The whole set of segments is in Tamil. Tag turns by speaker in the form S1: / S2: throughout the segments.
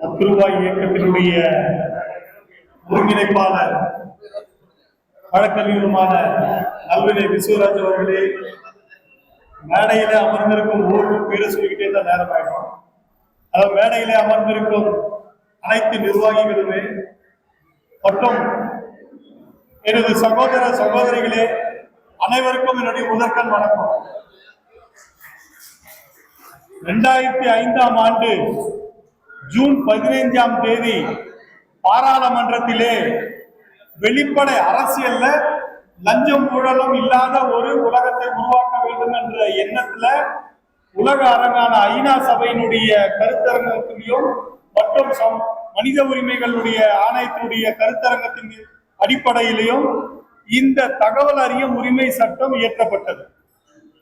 S1: பத்து ரூபாய் இயக்கத்தினுடைய ஒருங்கிணைப்பாளர் வழக்கறிஞருமான நல்வினை விஸ்வராஜ் அவர்களே மேடையில அமர்ந்திருக்கும் ஒவ்வொரு பேரை சொல்லிக்கிட்டே தான் நேரம் ஆயிடும். அதாவது மேடையிலே அமர்ந்திருக்கும் அனைத்து நிர்வாகிகளுமே மற்றும் எனது சகோதர சகோதரிகளே அனைவருக்கும் என்னுடைய முதற்கண் வணக்கம். இரண்டாயிரத்தி ஐந்தாம் ஆண்டு ஜூன் பதினைஞ்சாம் தேதி பாராளுமன்றத்திலே வெளிப்படை அரசியல்ல லஞ்சம் ஊழலும் இல்லாத ஒரு உலகத்தை உருவாக்க வேண்டும் என்ற எண்ணத்துல உலக அரங்கான ஐநா சபையினுடைய கருத்தரங்கத்திலையும் மற்றும் சம்- மனித உரிமைகளுடைய ஆணையத்தினுடைய கருத்தரங்கத்தின் அடிப்படையிலையும் இந்த தகவல் அறியும் உரிமை சட்டம் இயற்றப்பட்டது.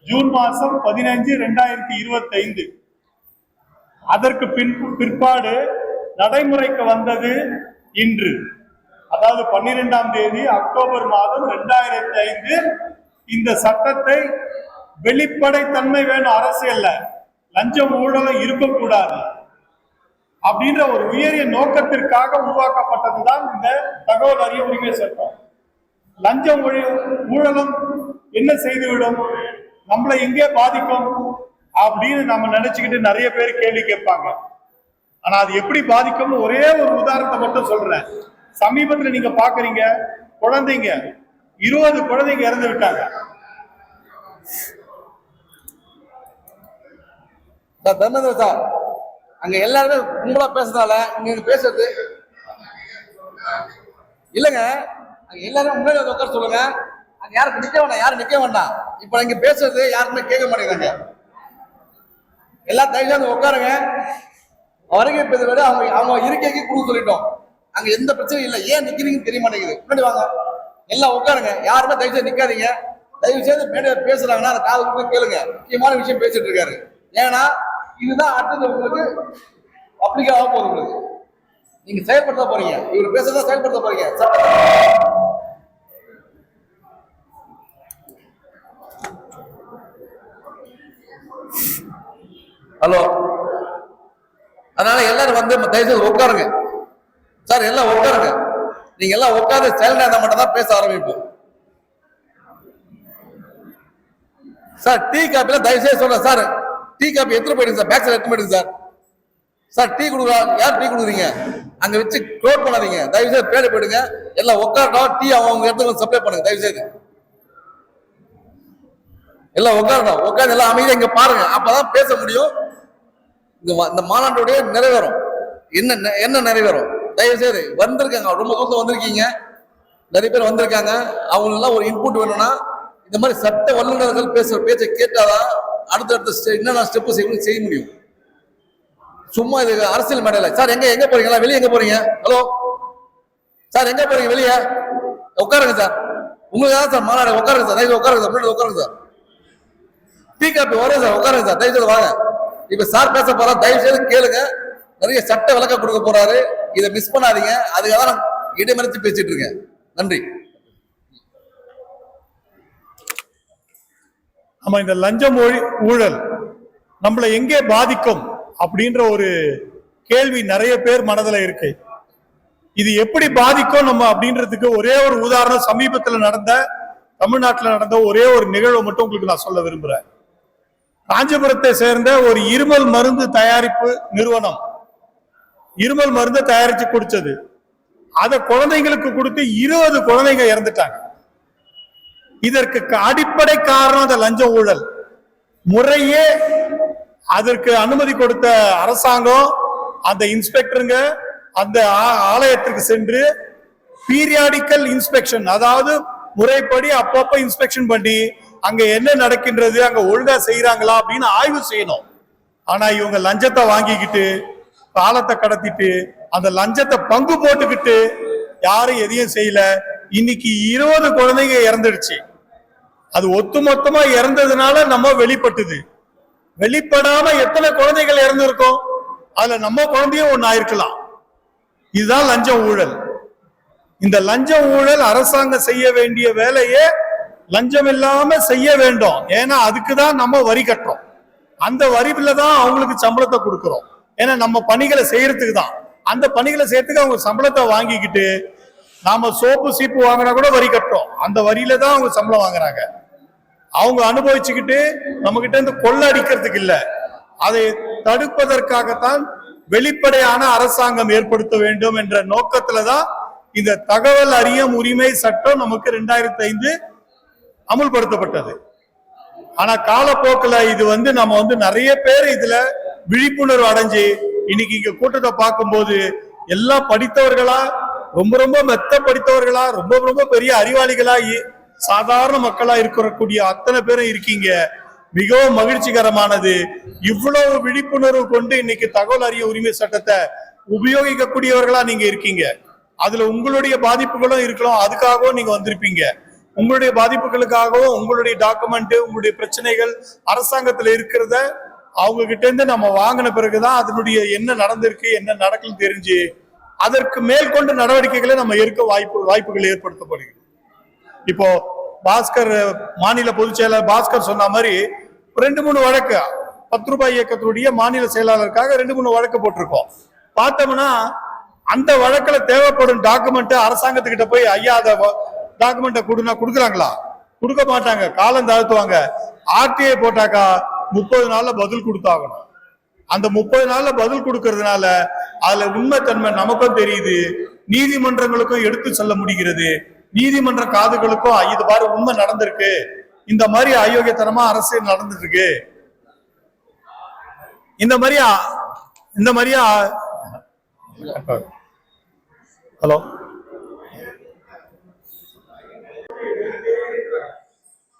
S1: ஜூன் மாசம் பதினைஞ்சு ரெண்டாயிரத்தி இருபத்தி ஐந்து அதற்கு பின் பிற்பாடு நடைமுறைக்கு வந்தது இன்று. அதாவது பன்னிரெண்டாம் தேதி அக்டோபர் மாதம் ரெண்டாயிரத்தி ஐந்து இந்த சட்டத்தை வெளிப்படைத்தன்மை வேணும். அரசியல்ல. லஞ்சம் ஊழலும் இருக்கக்கூடாது. அப்படின்ற ஒரு உயரிய நோக்கத்திற்காக உருவாக்கப்பட்டதுதான் இந்த தகவல் அறிய உரிமை சட்டம். லஞ்சம் ஊழலும் என்ன செய்துவிடும்? நம்மளை எங்கே பாதிக்கும்? அப்படின்னு நம்ம நினைச்சுக்கிட்டு நிறைய பேர் கேள்வி கேட்பாங்க. ஆனா அது எப்படி பாதிக்கும்னு ஒரே ஒரு உதாரணத்தை மட்டும் சொல்றேன். சமீபத்துல நீங்க பாக்குறீங்க குழந்தைங்க இருபது குழந்தைங்க இறந்து விட்டாங்க.
S2: சார் தர்மேந்திர சார் அங்க எல்லாருமே கும்பலா பேசுறதால நீங்க பேசுறது. இல்லங்க அங்க எல்லாரும் முன்னாடி வந்து உட்கார சொல்லுங்க. அங்க யாரும் நிக்க வேண்டாம் யாரும் நிக்க வேண்டாம். இப்ப இங்க பேசுறது யாருமே கேட்க மாட்டேங்கிறாங்க எல்லாம் தயவு உட்காருங்க. வருகை இப்ப விட அவங்க அவங்க இருக்கைக்கு கொடுக்க சொல்லிட்டோம். அங்க எந்த பிரச்சனையும் இல்லை. ஏன் நிக்கிறீங்கன்னு தெரிய மாட்டேங்குது. முன்னாடி வாங்க. எல்லாம் உட்காருங்க. யாருமே தயவு செய்து நிக்காதீங்க. தயவு செய்து மேடையில் பேசுறாங்கன்னா அந்த காது கொடுத்து கேளுங்க. முக்கியமான விஷயம் பேசிட்டு இருக்காரு. ஏன்னா இதுதான் அடுத்தது உங்களுக்கு அப்ளிகா ஆக போகுது உங்களுக்கு. நீங்க செயல்படுத்த போறீங்க. இவர் பேசுறதா செயல்படுத்த போறீங்க. ஹலோ. அதனால எல்லாரும் வந்து தயவுசெய்து உட்காருங்க. சார் எல்லாம் உட்காருங்க. நீங்க எல்லாம் உட்காந்து சைலண்டா இருந்தா மட்டும் தான் பேச ஆரம்பிப்போம். சார் டீ காப்பில தயவுசெய்து சொல்றேன். சார் டீ காப்பி எத்தனை போயிடுங்க சார்? பேக் சைடு எத்தனை போயிடுங்க சார்? சார் டீ கொடுக்குறா? யார் டீ கொடுக்குறீங்க? அங்க வச்சு க்ளோட் பண்ணாதீங்க. தயவுசெய்து பேட போயிடுங்க. எல்லாம் உட்காரட்டும் டீ அவங்க இடத்துக்கு சப்ளை பண்ணுங்க. தயவுசெய்து எல்லாம் உட்காரணும். உட்காந்து எல்லாம் அமைதியா இங்க பாருங்க. அப்பதான் பேச முடியும். இந்த மா- இந்த மாநாட்டுடைய நிறைவேறும். என்ன நெ- என்ன நிறைவேறும்? தயவு செய்து வந்திருக்காங்க. ரொம்ப தூரத்துல வந்திருக்கீங்க. நிறைய பேர் வந்திருக்காங்க. அவங்களெல்லாம் ஒரு இன்புட் வேணும்னா இந்த மாதிரி சட்ட வல்லுநர்கள் பேசுற பேச்சை கேட்டாதான் அடுத்தடுத்த ஸ்டெ என்னென்ன ஸ்டெப்பு செய்யணும் செய்ய முடியும். சும்மா இது அரசியல் மேடையில். சார் எங்க எங்க போறீங்களா வெளியே எங்க போறீங்க? ஹலோ? சார் எங்க போறீங்க? வெளியே? உட்காருங்க சார். உங்களுக்கு தான் சார் மாநாடு. உட்காருங்க சார். உட்காருங்க சார். உட்காருங்க சார். டீ காப்பி வரேன் சார். உட்காருங்க சார். தயவு செய்து வாங்க. இப்ப சார் பேச போறா தயவு செய்து கேளுங்க. நிறைய சட்ட விளக்கம் கொடுக்க போறாரு. இதை மிஸ் பண்ணாதீங்க. அதுக்காக நான் இடைமறித்து பேசிட்டு இருக்கேன். நன்றி.
S1: ஆமா இந்த லஞ்சம் மொழி ஊழல் நம்மளை எங்கே பாதிக்கும் அப்படின்ற ஒரு கேள்வி நிறைய பேர் மனதுல இருக்கு. இது எப்படி பாதிக்கும் நம்ம அப்படின்றதுக்கு ஒரே ஒரு உதாரணம் சமீபத்தில் நடந்த தமிழ்நாட்டில் நடந்த ஒரே ஒரு நிகழ்வை மட்டும் உங்களுக்கு நான் சொல்ல விரும்புறேன். காஞ்சிபுரத்தை சேர்ந்த ஒரு இருமல் மருந்து தயாரிப்பு நிறுவனம். இருமல் மருந்து தயாரிச்சு குடிச்சது. அதை குழந்தைங்களுக்கு கொடுத்து இருபது குழந்தைங்க இறந்துட்டாங்க. இதற்கு க- அடிப்படை காரணம் அந்த லஞ்ச ஊழல். முறையே அதற்கு அனுமதி கொடுத்த அரசாங்கம் அந்த இன்ஸ்பெக்டருங்க அந்த ஆ- ஆலயத்திற்கு சென்று பீரியாடிக்கல் இன்ஸ்பெக்ஷன் அதாவது முறைப்படி அப்பப்ப இன்ஸ்பெக்ஷன் பண்ணி அங்க என்ன நடக்கின்றது அங்க ஒழுங்கா செய்யறாங்களா அப்படின்னு ஆய்வு செய்யணும். ஆனா இவங்க லஞ்சத்தை வாங்கிக்கிட்டு காலத்தை கடத்திட்டு அந்த லஞ்சத்தை பங்கு போட்டுக்கிட்டு யாரும் எதையும் செய்யல. இன்னைக்கு இருபது குழந்தைங்க இறந்துடுச்சு. அது ஒட்டுமொத்தமா இறந்ததுனால நம்ம வெளிப்பட்டுது. வெளிப்படாம எத்தனை குழந்தைகள் இறந்துருக்கோம்? அதுல நம்ம குழந்தையும் ஒன்னு ஆயிருக்கலாம் இதுதான் லஞ்ச ஊழல். இந்த லஞ்ச ஊழல் அரசாங்கம் செய்ய வேண்டிய வேலையை லஞ்சம் இல்லாம செய்ய வேண்டும். ஏன்னா அதுக்கு தான் நம்ம வரி கட்டுறோம். அந்த வரிவில் தான் அவங்களுக்கு சம்பளத்தை கொடுக்குறோம். ஏன்னா நம்ம பணிகளை செய்யறதுக்கு தான். அந்த பணிகளை செய்யறதுக்கு அவங்க சம்பளத்தை வாங்கிக்கிட்டு நாம சோப்பு சீப்பு வாங்கினா கூட வரி கட்டுறோம். அந்த வரியில தான் அவங்க சம்பளம் வாங்குறாங்க. அவங்க அனுபவிச்சுக்கிட்டு நம்ம கிட்ட இருந்து கொள்ள அடிக்கிறதுக்கு இல்லை. அதை தடுப்பதற்காகத்தான் வெளிப்படையான அரசாங்கம் ஏற்படுத்த வேண்டும் என்ற நோக்கத்துல தான் இந்த தகவல் அறியும் உரிமை சட்டம் நமக்கு ரெண்டாயிரத்தி ஐந்து அமுல்படுத்தப்பட்டது. ஆனா காலப்போக்கில் இது வந்து நம்ம வந்து நிறைய பேர் இதுல விழிப்புணர்வு அடைஞ்சு இன்னைக்கு இங்க கூட்டத்தை பார்க்கும்போது எல்லாம் படித்தவர்களா ரொம்ப ரொம்ப மெத்த படித்தவர்களா ரொம்ப ரொம்ப பெரிய அறிவாளிகளா சாதாரண மக்களா இருக்கக்கூடிய அத்தனை பேரும் இருக்கீங்க. மிகவும் மகிழ்ச்சிகரமானது. இவ்வளவு விழிப்புணர்வு கொண்டு இன்னைக்கு தகவல் அறிய உரிமை சட்டத்தை உபயோகிக்கக்கூடியவர்களா நீங்க இருக்கீங்க. அதுல உங்களுடைய பாதிப்புகளும் இருக்கலாம் அதுக்காகவும் நீங்க வந்திருப்பீங்க. உங்களுடைய பாதிப்புகளுக்காகவும் உங்களுடைய டாக்குமெண்ட் உங்களுடைய பிரச்சனைகள் அரசாங்கத்துல இருக்கிறத அவங்க கிட்ட இருந்து நம்ம வாங்கின பிறகுதான் அதனுடைய என்ன நடந்திருக்கு என்ன நடக்குன்னு தெரிஞ்சு அதற்கு மேற்கொண்டு நடவடிக்கைகளை நம்ம எடுக்க வாய்ப்பு வாய்ப்புகள் ஏற்படுத்தப்படுகிறது. இப்போ பாஸ்கர் மாநில பொதுச் செயலாளர் பாஸ்கர் சொன்ன மாதிரி ரெண்டு மூணு வழக்கு பத்து ரூபாய் இயக்கத்துடைய மாநில செயலாளருக்காக ரெண்டு மூணு வழக்கு போட்டிருக்கோம். பார்த்தோம்னா அந்த வழக்குல தேவைப்படும் டாக்குமெண்ட் அரசாங்கத்துக்கிட்ட போய் ஐயா அதை டாக்குமெண்ட்டை கொடுனா கொடுக்குறாங்களா? கொடுக்க மாட்டாங்க. காலம் தாழ்த்துவாங்க. ஆர்டிஐ போட்டாக்கா முப்பது நாள்ல பதில் கொடுத்தாகணும். அந்த முப்பது நாள்ல பதில் கொடுக்கறதுனால அதுல உண்மைத்தன்மை நமக்கும் தெரியுது. நீதிமன்றங்களுக்கும் எடுத்து சொல்ல முடிகிறது. நீதிமன்ற காதுகளுக்கும் இது பாரு உண்மை நடந்திருக்கு. இந்த மாதிரி அயோக்கியத்தனமா அரசியல் நடந்துட்டு இருக்கு இந்த மாதிரியா இந்த மாதிரியா ஹலோ?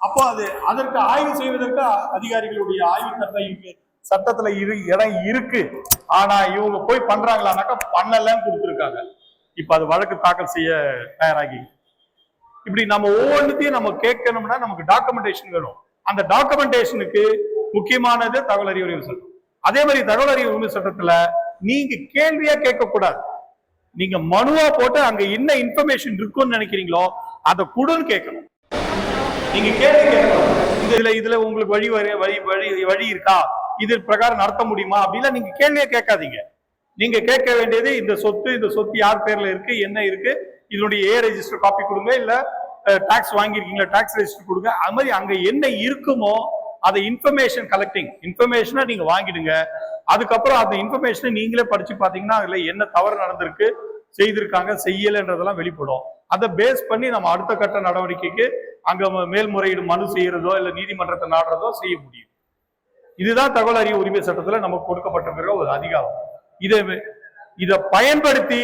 S1: அப்போ அது அதற்கு ஆய்வு செய்வதற்கு அதிகாரிகளுடைய ஆய்வு தன்மை சட்டத்துல இரு இடம் இருக்கு. ஆனா இவங்க போய் பண்றாங்களானாக்கா பண்ணலன்னு கொடுத்துருக்காங்க. இப்ப அது வழக்கு தாக்கல் செய்ய தயாராகி. இப்படி நம்ம ஒவ்வொன்றுத்தையும் நம்ம கேட்கணும்னா நமக்கு டாக்குமெண்டேஷன் வேணும். அந்த டாக்குமெண்டேஷனுக்கு முக்கியமானது தகவல் அறிவு உரிமை சட்டம். அதே மாதிரி தகவல் அறிவு உரிமை சட்டத்துல நீங்க கேள்வியா கேட்கக்கூடாது. நீங்க மனுவா போட்டு அங்க என்ன இன்ஃபர்மேஷன் இருக்குன்னு நினைக்கிறீங்களோ அதை கொடுன்னு கேட்கணும். நீங்க கேள்வி கேட்கணும். இதுல இதுல உங்களுக்கு வழி வழி வழி வழி வழி இருக்கா? இது பிரகாரம் நடத்த முடியுமா? அப்படிலாம் நீங்க கேள்வியே கேட்காதீங்க. நீங்க கேட்க வேண்டியது இந்த சொத்து இந்த சொத்து யார் பேர்ல இருக்கு என்ன இருக்கு? இதனுடைய ஏ ரெஜிஸ்டர் காப்பி கொடுங்க இல்ல டாக்ஸ் வாங்கியிருக்கீங்களா டாக்ஸ் ரெஜிஸ்டர் கொடுங்க. அது மாதிரி அங்க என்ன இருக்குமோ அதை இன்ஃபர்மேஷன் கலெக்டிங் இன்ஃபர்மேஷனை நீங்க வாங்கிடுங்க. அதுக்கப்புறம் அந்த இன்ஃபர்மேஷனை நீங்களே படிச்சு பாத்தீங்கன்னா அதுல என்ன தவறு நடந்திருக்கு செய்திருக்காங்க செய்யலைன்றதெல்லாம் வெளிப்படும். அதை பேஸ் பண்ணி நம்ம அடுத்த கட்ட நடவடிக்கைக்கு அங்க மேல்முறையீடு மனு செய்யறதோ இல்ல நீதிமன்றத்தை நாடுறதோ செய்ய முடியும். இதுதான் தகவல் அறிவு உரிமை சட்டத்துல நமக்கு கொடுக்கப்பட்டிருக்கிற ஒரு அதிகாரம். இதை இதை பயன்படுத்தி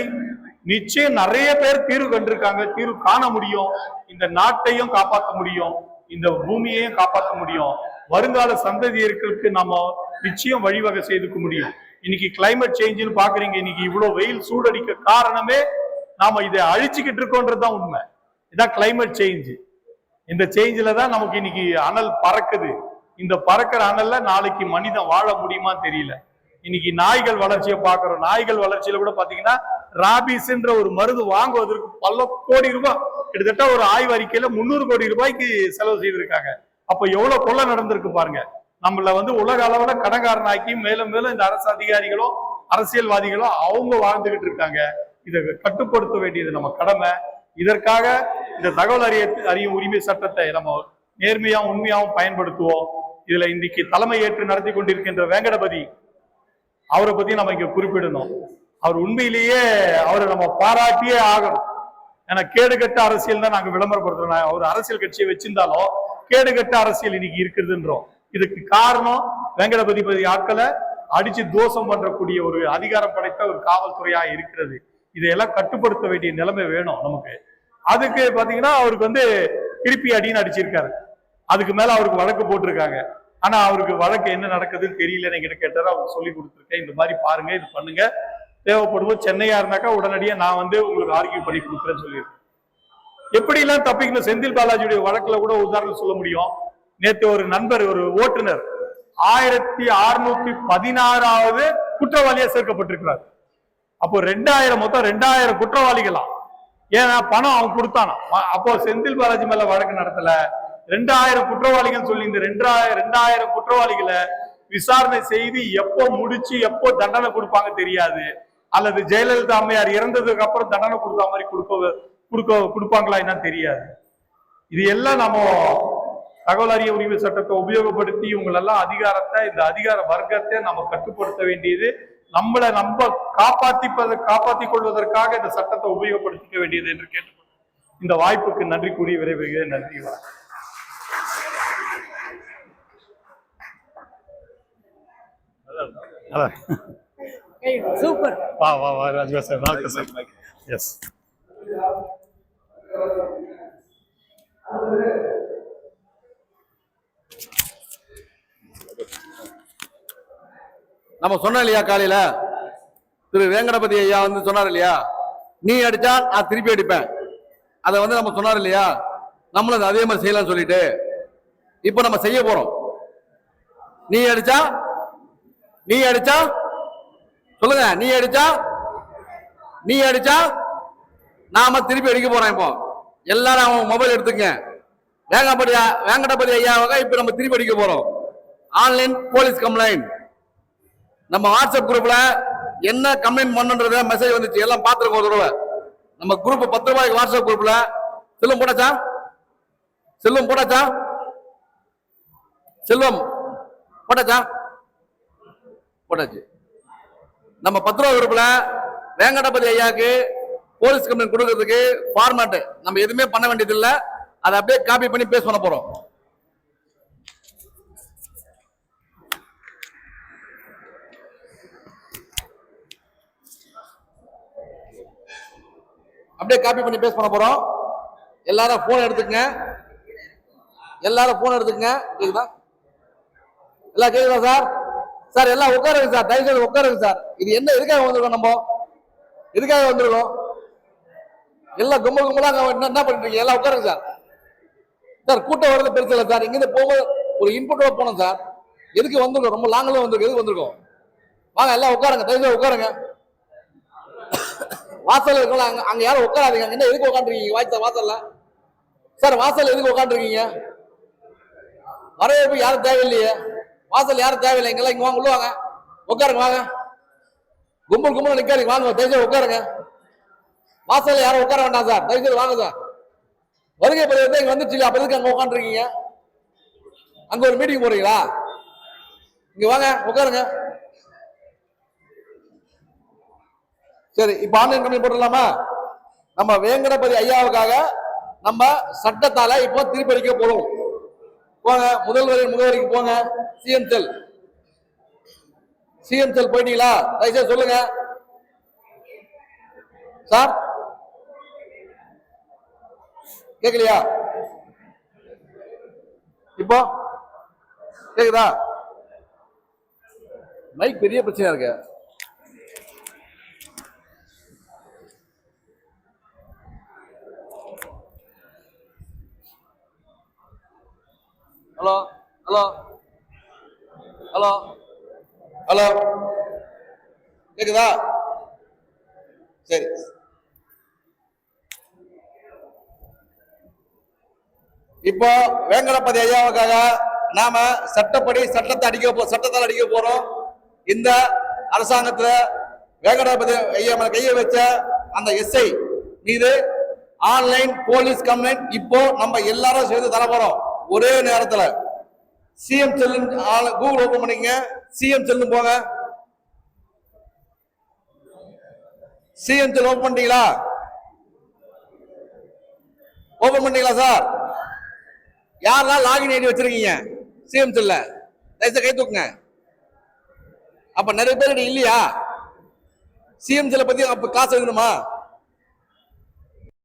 S1: நிச்சயம் நிறைய பேர் தீர்வு கண்டிருக்காங்க. தீர்வு காண முடியும். இந்த நாட்டையும் காப்பாற்ற முடியும். இந்த பூமியையும் காப்பாற்ற முடியும். வருங்கால சந்ததியர்களுக்கு நம்ம நிச்சயம் வழிவகை செய்துக்க முடியும். இன்னைக்கு கிளைமேட் சேஞ்சுன்னு பாக்குறீங்க. இன்னைக்கு இவ்வளவு வெயில் சூடடிக்க காரணமே நாம இதை அழிச்சுக்கிட்டு இருக்கோன்றதுதான் உண்மை. இதான் கிளைமேட் சேஞ்ச் இந்த சேஞ்சில தான் நமக்கு இன்னைக்கு அனல் பறக்குது. இந்த பறக்கிற அனல்ல நாளைக்கு மனிதன் வாழ முடியுமா தெரியல. இன்னைக்கு நாய்கள் வளர்ச்சியை பார்க்கறோம். நாய்கள் வளர்ச்சியில கூட பாத்தீங்கன்னா ராபிஸ்ன்ற ஒரு மருந்து வாங்குவதற்கு பல கோடி ரூபாய் கிட்டத்தட்ட ஒரு ஆய்வு அறிக்கையில முந்நூறு கோடி ரூபாய்க்கு செலவு செய்திருக்காங்க. அப்ப எவ்வளவு கொள்ளை நடந்திருக்கு பாருங்க. நம்மள வந்து உலக அளவுல கடங்காரனாக்கி மேலும் மேலும் இந்த அரசு அதிகாரிகளும் அரசியல்வாதிகளும் அவங்க வாழ்ந்துகிட்டு இருக்காங்க. இதை கட்டுப்படுத்த வேண்டியது நம்ம கடமை. இதற்காக இந்த தகவல் அறிய அறியும் உரிமை சட்டத்தை நம்ம நேர்மையாகவும் உண்மையாகவும் பயன்படுத்துவோம். இதுல இன்னைக்கு தலைமை ஏற்று நடத்தி கொண்டிருக்கின்ற வேங்கடபதி அவரை பத்தி நம்ம இங்க குறிப்பிடணும். அவர் உண்மையிலேயே அவரை நம்ம பாராட்டியே ஆகணும். ஏன்னா கேடுகட்ட அரசியல் தான் நாங்க விளம்பரப்படுத்துறோம். அவர் ஒரு அரசியல் கட்சியை வச்சிருந்தாலும் கேடுகட்ட அரசியல் இன்னைக்கு இருக்குதுன்றோம் இதுக்கு காரணம் வெங்கடபதி பதி ஆட்களை அடிச்சு தோஷம் பண்றக்கூடிய ஒரு அதிகாரம் படைத்த ஒரு காவல்துறையா இருக்கிறது. இதையெல்லாம் கட்டுப்படுத்த வேண்டிய நிலைமை வேணும் நமக்கு. அதுக்கு பாத்தீங்கன்னா அவருக்கு வந்து திருப்பி அடின்னு அடிச்சிருக்காரு. அதுக்கு மேல அவருக்கு வழக்கு போட்டிருக்காங்க. ஆனா அவருக்கு வழக்கு என்ன நடக்குதுன்னு தெரியல என்கிட்ட கேட்டாரு. அவருக்கு சொல்லி கொடுத்துருக்கேன். இந்த மாதிரி பாருங்க இது பண்ணுங்க. தேவைப்படுவோம் சென்னையா இருந்தாக்கா உடனடியா நான் வந்து உங்களுக்கு ஆர்கியூ பண்ணி கொடுக்குறேன்னு சொல்லியிருக்கேன். எப்படி எல்லாம் தப்பிக்கணும்? செந்தில் பாலாஜியுடைய வழக்குல கூட உதாரணம் சொல்ல முடியும். நேற்று ஒரு நண்பர் ஒரு ஓட்டுநர் ஆயிரத்தி அறுநூத்தி பதினாறாவது குற்றவாளியா சேர்க்கப்பட்டிருக்கிறார். அப்போ ரெண்டாயிரம் மொத்தம் ரெண்டாயிரம் குற்றவாளிகளாம் ஏன்னா பணம் அவன் கொடுத்தானா அப்போ செந்தில் பாலாஜி மேல வழக்கு நடத்தல. ரெண்டாயிரம் குற்றவாளிகள் சொல்லி இந்த ரெண்டாயிரம் ரெண்டாயிரம் குற்றவாளிகளை விசாரணை செய்து எப்போ முடிச்சு எப்போ தண்டனை கொடுப்பாங்க தெரியாது. அல்லது ஜெயலலிதா அம்மையார் இறந்ததுக்கு அப்புறம் தண்டனை கொடுத்த மாதிரி கொடுக்க கொடுக்க கொடுப்பாங்களா என்னன்னு தெரியாது. இது எல்லாம் நம்ம தகவல் அறிய உரிமை சட்டத்தை உபயோகப்படுத்தி இவங்களெல்லாம் அதிகாரத்தை இந்த அதிகார வர்க்கத்தை நம்ம கட்டுப்படுத்த வேண்டியது. நம்மளை நம்ம காப்பாத்திப்பதை காப்பாத்திக் கொள்வதற்காக இந்த சட்டத்தை உபயோகப்படுத்திக்க வேண்டியது என்று கேட்டுக்கொண்டு இந்த வாய்ப்புக்கு நன்றி கூறி விரைவுகிறேன். நன்றி வணக்கம்.
S3: சூப்பர்
S1: வா வா வா ராஜ்வா சார் வணக்கம் சார். எஸ்
S2: நம்ம சொன்னோம் இல்லையா காலையில? திரு வேங்கடபதி ஐயா வந்து சொன்னார் இல்லையா? நீ அடிச்சா நான் திருப்பி அடிப்பேன். அதை வந்து நம்ம சொன்னார் இல்லையா? நம்மளும் அதே மாதிரி செய்யலாம்னு சொல்லிட்டு. இப்போ நம்ம செய்ய போறோம். நீ அடிச்சா நீ அடிச்சா சொல்லுங்க நீ அடிச்சா நீ அடிச்சா நாம திருப்பி அடிக்க போறோம் இப்போ. எல்லாரும் அவன் மொபைல் எடுத்துங்க வேங்கடபதி வேங்கடபதி ஐயாவாக இப்போ நம்ம திருப்பி அடிக்க போறோம். ஆன்லைன் போலீஸ் கம்ப்ளைண்ட் நம்ம வாட்ஸ்அப் குரூப்ல என்ன கம்ப்ளைண்ட் பண்ணுன்றத மெசேஜ் வந்துச்சு. எல்லாம் பார்த்துருக்கோம் ஒரு தடவை. நம்ம குரூப் பத்து ரூபாய்க்கு வாட்ஸ்அப் குரூப்ல செல்வம் போட்டாச்சா? செல்வம் போட்டாச்சா? செல்வம் போட்டாச்சா? போட்டாச்சு. நம்ம பத்து ரூபா குரூப்ல வேங்கடபதி ஐயாக்கு போலீஸ் கம்ப்ளைண்ட் கொடுக்கறதுக்கு ஃபார்மேட் நம்ம எதுவுமே பண்ண வேண்டியது அதை அப்படியே காப்பி பண்ணி பேஸ் பண்ண போறோம். அப்படியே காப்பி பண்ணி பேச பண்ண போறோம். எல்லாரும் போன் எடுத்துக்கங்க. எல்லாரும் போன் எடுத்துக்கங்க. கேக்குதா? எல்லாம் கேக்குதா சார் சார் எல்லாம் உட்காருங்க சார் தயவு செய்து உட்காருங்க சார் இது என்ன எதுக்காக வந்திருக்கோம் நம்ம? எதுக்காக வந்திருக்கோம்? எல்லாம் கும்பல் கும்பலா என்ன என்ன பண்ணிட்டு எல்லாம் உட்காருங்க சார் சார் கூட்டம் வரது பெருசு இல்லை சார் இங்கிருந்து போகும்போது ஒரு இன்புட்டோட போனோம் சார் எதுக்கு வந்திருக்கோம்? ரொம்ப லாங்கில் வந்திருக்கோம். எதுக்கு வந்திருக்கோம்? வாங்க எல்லாம் உட்காருங்க. தயவு செய்து உட்காருங்க. வாசல் இருக்கல அங்க அங்க யாரும் உட்காராதீங்க. அங்கே என்ன எதுக்கு உட்காந்துருக்கீங்க வாய்ச்சா வாசல்ல. சார் வாசல் எதுக்கு உட்காந்துருக்கீங்க வரவேற்பு யாரும் தேவையில்லையே. வாசல் யாரும் தேவையில்லை. இங்கெல்லாம் இங்க வாங்க உள்ள வாங்க. உட்காருங்க வாங்க. கும்பல் கும்பல் நிக்காதீங்க. வாங்க தயவுசெய்து உட்காருங்க. வாசல்ல யாரும் உட்கார வேண்டாம் சார். தயவுசெய்து வாங்க சார். வருகை பிறகு இங்க வந்துச்சு இல்லையா அப்ப எதுக்கு அங்க உட்காந்துருக்கீங்க அங்க ஒரு மீட்டிங் போறீங்களா? இங்க வாங்க உட்காருங்க. சரி இப்போ ஆன்லைன் கம்ப்ளைண்ட் போட்டுடலாமா? நம்ம வேங்கடபதி ஐயாவுக்காக நம்ம சட்டத்தால இப்போ திருப்பி போறோம். போங்க முதல்வரின் முகவரிக்கு போங்க. சிஎம் செல் சிஎம் செல் போயிட்டீங்களா? தயவுசெய்து சொல்லுங்க. சார்? கேட்கலையா இப்போ? கேக்குதா? மைக் பெரிய பிரச்சனையா இருக்கு. ஹலோ ஹலோ ஹலோ ஹலோ கேக்குதா சரி இப்போ வேங்கடபதி ஐயாவுக்காக நாம சட்டப்படி சட்டத்தை அடிக்க போ சட்டத்தால் அடிக்க போறோம். இந்த அரசாங்கத்துல வேங்கடபதி ஐயா மேல கையை வச்ச அந்த எஸ்ஐ மீது ஆன்லைன் போலீஸ் கம்ப்ளைண்ட் இப்போ நம்ம எல்லாரும் சேர்ந்து தர போறோம். ஒரே நேரத்தில் சிஎம் செல்லு கூகுள் ஓபன் பண்ணிக்கங்க. சிஎம் செல்லு போங்க. சிஎம் செல் ஓபன் பண்ணிட்டீங்களா? ஓபன் பண்ணிட்டீங்களா சார் யாரெல்லாம் லாகின் ஐடி வச்சிருக்கீங்க சிஎம் செல்ல? தயவுசெய்து கை தூக்குங்க. அப்ப நிறைய பேர் இல்லையா? சிஎம் செல்ல பத்தி அப்ப காசு எழுதணுமா?